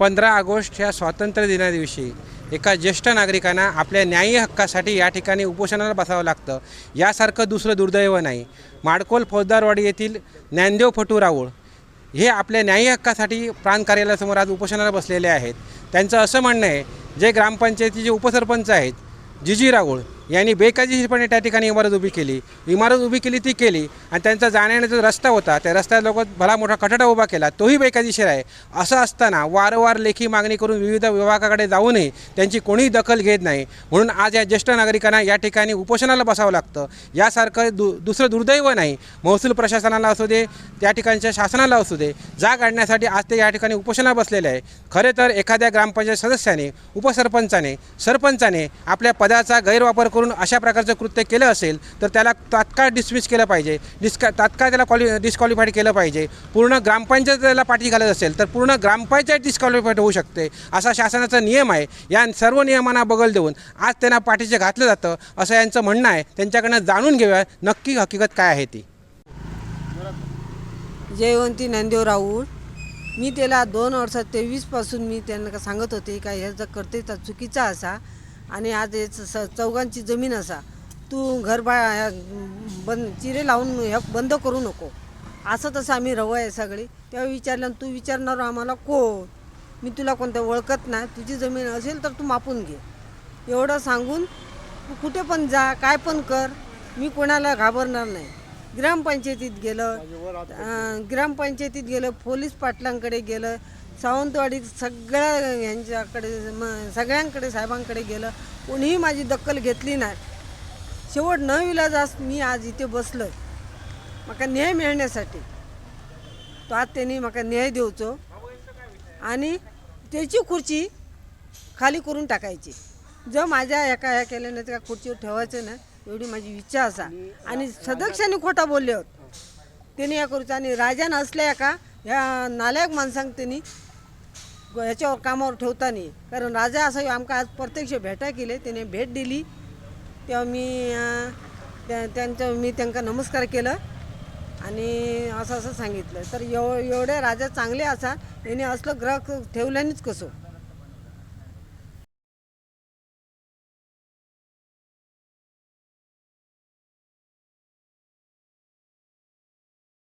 पंधरा ऑगस्ट ह्या स्वातंत्र्य दिना दिवशी एका ज्येष्ठ नागरिकांना आपल्या न्याय्य हक्कासाठी या ठिकाणी उपोषणाला बसावं लागतं. यासारखं दुसरं दुर्दैव नाही. माडकोल फौजदारवाडी येथील ज्ञानदेव फटू राऊळ हे आपल्या न्याय्य हक्कासाठी प्राण कार्यालयासमोर आज उपोषणाला बसलेले आहेत. त्यांचं असं म्हणणं आहे जे ग्रामपंचायतीचे उपसरपंच आहेत जिजी राऊळ यांनी बेकायदेशीरपणे त्या ठिकाणी इमारत उभी केली. इमारत उभी केली ती केली. आणि त्यांचा जाण्याचा जो रस्ता होता त्या रस्त्यात लोक भला मोठा कठडा उभा केला. तोही बेकायदेशीर आहे. असं असताना वारंवार लेखी मागणी करून विविध विभागाकडे जाऊनही त्यांची कोणीही दखल घेत नाही. म्हणून आज या ज्येष्ठ नागरिकांना या ठिकाणी उपोषणाला बसावं लागतं. यासारखं दु दुसरं दुर्दैव नाही. महसूल प्रशासनाला असू दे त्या ठिकाणच्या शासनाला असू दे जाग आणण्यासाठी आज ते या ठिकाणी उपोषणाला बसलेले आहे. खरे तर एखाद्या ग्रामपंचायत सदस्याने उपसरपंचाने सरपंचाने आपल्या पदाचा गैरवापर करून करून अशा प्रकारचं कृत्य केलं असेल तर त्याला तात्काळ डिसमिस केलं पाहिजे. डिस्का तात्काळ त्याला क्वालि डिस्क्वालिफाईड केलं पाहिजे. पूर्ण ग्रामपंचायत त्याला पाठी घालत असेल तर पूर्ण ग्रामपंचायत डिस्क्वालिफाईड होऊ शकते असा शासनाचा नियम आहे. या सर्व नियमांना बगल देऊन आज त्यांना पाठीचे घातलं जातं असं यांचं म्हणणं आहे. त्यांच्याकडनं जाणून घेऊया नक्की हकीकत काय आहे ती. जयवंती ज्ञानदेव राऊळ मी त्याला दोन वर्षात तेवीसपासून मी त्यांना सांगत होते का ह्याचा करते तर चुकीचा असा. आणि आज स चौघांची जमीन असा. तू घर बा ह्या बंद चिरे लावून ह्या बंद करू नको. असं तसं आम्ही रवं आहे सगळी. तेव्हा विचारलं तू विचारणार आम्हाला कोण? मी तुला कोणतं ओळखत नाही. तुझी जमीन असेल तर तू मापून घे. एवढं सांगून तू कुठे पण जा काय पण कर. मी कोणाला घाबरणार नाही. ग्रामपंचायतीत गेलं ग्रामपंचायतीत गेलं पोलीस पाटलांकडे गेलं सावंतवाडीत सगळ्या ह्यांच्याकडे म सगळ्यांकडे साहेबांकडे गेलं. कोणीही माझी दखल घेतली नाही. शेवट न विलाजास मी आज इथे बसलो म्हाका न्याय मिळण्यासाठी. तो आज त्यांनी म्हाका न्याय देऊचो. आणि त्याची खुर्ची खाली करून टाकायची. जर माझ्या एका ह्या केल्यानं त्या खुर्चीवर ठेवायचं ना एवढी माझी इच्छा असा. आणि सदक्षाने खोटा बोलले होत. त्यांनी या करूचं आणि राजानं असल्या का ह्या नालायक माणसांक त्यांनी ह्याच्यावर कामावर ठेवता नाही. कारण राजा असं आमका आज प्रत्यक्ष भेटा केले त्याने भेट दिली. तेव्हा मी त्या त्यांच्या मी त्यांना नमस्कार केलं. आणि असं असं सांगितलं. तर एव एवढे राजा चांगले असा याने असलं ग्रह ठेवल्यानेच कसं?